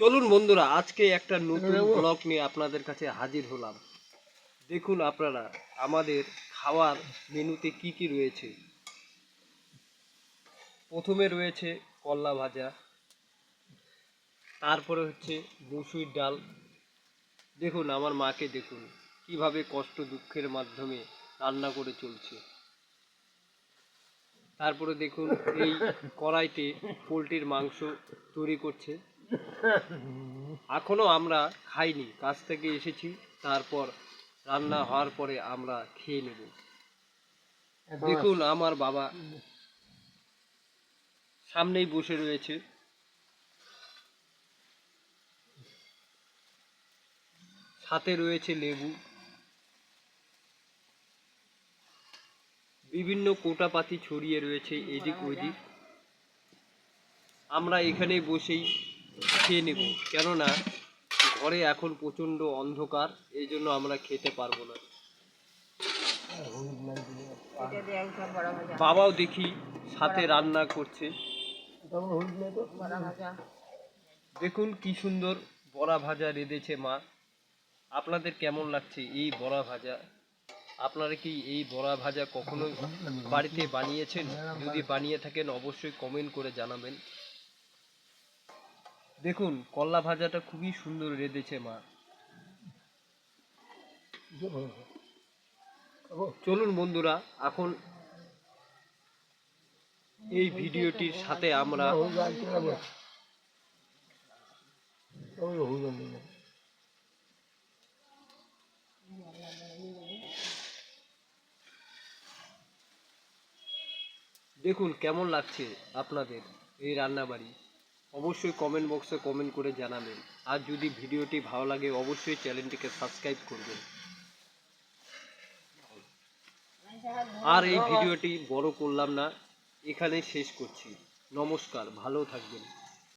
চলুন বন্ধুরা আজকে একটা নতুন ব্লগ নিয়ে আপনাদের কাছে হাজির হলাম। দেখুন আপনারা আমাদের খাওয়ার মেনুতে কি কি রয়েছে। প্রথমে রয়েছে কল্লা ভাজা তারপরে হচ্ছে মুসুর ডাল। দেখুন আমার মাকে দেখুন কীভাবে কষ্ট দুঃখের মাধ্যমে রান্না করে চলছে। তারপরে দেখুন এই কড়াইতে পোলট্রির মাংস তৈরি করছে। এখনও আমরা খাইনি কাছ থেকে এসেছি তারপর রান্না হওয়ার পরে আমরা খেয়ে নেব। দেখুন আমার বাবা সামনেই বসে রয়েছে। সাথে রয়েছে লেবু। বিভিন্ন কোটাপাতি ছড়িয়ে রয়েছে এদিক ওদিক। আমরা এখানে বসেই খেয়ে নেব। কেননা ঘরে এখন প্রচণ্ড অন্ধকার, এই জন্য আমরা খেতে পারব না। বাবাও দেখি সাথে রান্না করছে। দেখুন কি সুন্দর বড়া ভাজা রেঁধেছে মা। আপনাদের কেমন লাগছে এই বড়া ভাজা? আপনারা কি এই বড়া ভাজা কখনো বাড়িতে বানিয়েছেন? যদি বানিয়ে থাকেন, অবশ্যই কমেন্ট করে জানাবেন। দেখুন কল্লা ভাজাটা খুবই সুন্দর রেঁধেছে মা। চলুন বন্ধুরা, এখন এই ভিডিওটির সাথে আমরা দেখুন কেমন লাগছে আপনাদের এই রান্নাবাড়ি। অবশ্যই কমেন্ট বক্সে কমেন্ট করে জানাবেন। আর যদি ভিডিওটি ভালো লাগে, অবশ্যই চ্যানেলটিকে সাবস্ক্রাইব করবেন। আর এই ভিডিওটি বড় করলাম না এখানে শেষ করছি। নমস্কার, ভালো থাকবেন।